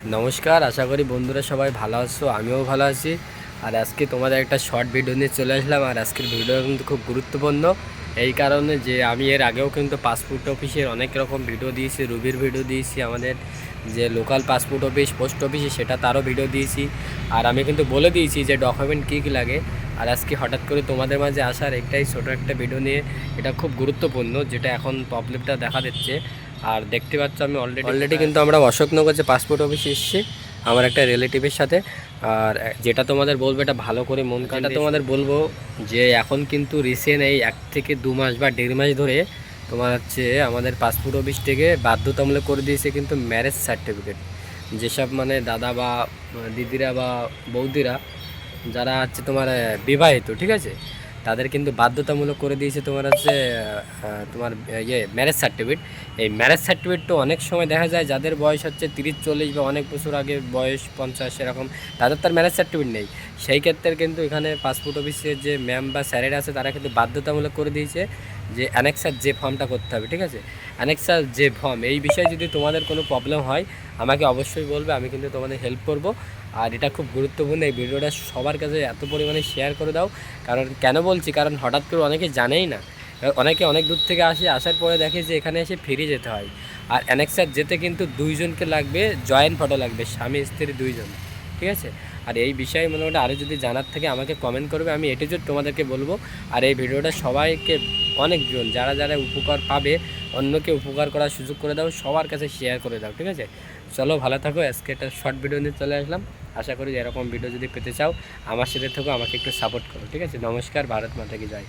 নমস্কার, আশা করি বন্ধুরা সবাই ভালো আছো, আমিও ভালো আছি। আর আজকে তোমাদের একটা শর্ট ভিডিও নিয়ে চলে আসলাম, আর আজকের ভিডিও কিন্তু খুব গুরুত্বপূর্ণ। এই কারণে যে আমি এর আগেও কিন্তু পাসপোর্ট অফিসের অনেক রকম ভিডিও দিয়েছি রুবির ভিডিও দিয়েছি আমাদের। যে লোকাল পাসপোর্ট অফিস পোস্ট অফিসে সেটা তারও ভিডিও দিয়েছি। আর আমি কিন্তু বলে দিয়েছি যে ডকুমেন্ট কী কী লাগে। আর আজকে হঠাৎ করে তোমাদের মাঝে আসার একটাই ছোটো একটা ভিডিও নিয়ে, এটা খুব গুরুত্বপূর্ণ, যেটা এখন প্রবলেমটা দেখা দিচ্ছে। আর দেখতে পাচ্ছ আমি অলরেডি অলরেডি কিন্তু আমরা অশোকনগর যে পাসপোর্ট অফিসে এসেছি আমার একটা রিলেটিভের সাথে। আর যেটা তোমাদের বলব এটা ভালো করে মন কাটা তোমাদের বলব যে এখন কিন্তু রিসেন্ট এই এক থেকে দু মাস বা দেড় মাস ধরে তোমার হচ্ছে আমাদের পাসপোর্ট অফিস থেকে বাধ্যতামূলক করে দিয়েছে কিন্তু ম্যারেজ সার্টিফিকেট যেসব মানে দাদা বা দিদিরা বা বৌদিরা যারা হচ্ছে তোমার বিবাহিত ঠিক আছে? তাদের কিন্তু বাধ্যতামূলক করে দিয়েছে তোমার হচ্ছে তোমার ইয়ে ম্যারেজ সার্টিফিকেট এই ম্যারেজ সার্টিফিকেটটা অনেক সময় দেখা যায় যাদের বয়স হচ্ছে তিরিশ, চল্লিশ বা অনেক বছর আগে বয়স পঞ্চাশ এরকম, তাদের তার ম্যারেজ সার্টিফিকেট নেই। সেই ক্ষেত্রে কিন্তু এখানে পাসপোর্ট অফিসের যে ম্যাম বা স্যারেরা আছে, তারা কিন্তু বাধ্যতামূলক করে দিয়েছে যে অ্যানেক্সার যে ফর্মটা করতে হবে, ঠিক আছে? অ্যানেক্সার যে ফর্ম এই বিষয়ে যদি তোমাদের কোনো প্রবলেম হয়, আমাকে অবশ্যই বলবে, আমি কিন্তু তোমাদের হেল্প করব। আর এটা খুব গুরুত্বপূর্ণ, এই ভিডিওটা সবার কাছে এত পরিমাণে শেয়ার করে দাও। কারণ কেন বলছি? কারণ হঠাৎ করে অনেকে জানেই না। অনেকে অনেক দূর থেকে আসে, আসার পরে দেখে যে এখানে এসে ফিরে যেতে হয়। আর অ্যানেক্সার যেতে কিন্তু দুইজনকে লাগবে, জয়েন্ট ফটো লাগবে, স্বামী, স্ত্রী, দুইজন। ঠিক আছে? আর এই বিষয়ে মোটামুটি আরও যদি জানার থাকে, আমাকে কমেন্ট করবে, আমি এটি জন্য তোমাদেরকে বলব। আর এই ভিডিওটা সবাইকে অনেকজন যারা যারা উপকার পাবে, অন্যকে উপকার করার সুযোগ করে দাও, সবার কাছে শেয়ার করে দাও, ঠিক আছে? চলো, ভালো থাকো, আজকে একটা শর্ট ভিডিও নিয়ে চলে আসলাম। আশা করি এরকম ভিডিও যদি পেতে চাও, আমার সাথে থেকেও আমাকে একটু সাপোর্ট করো, ঠিক আছে? নমস্কার, ভারত মাতা কি জয়।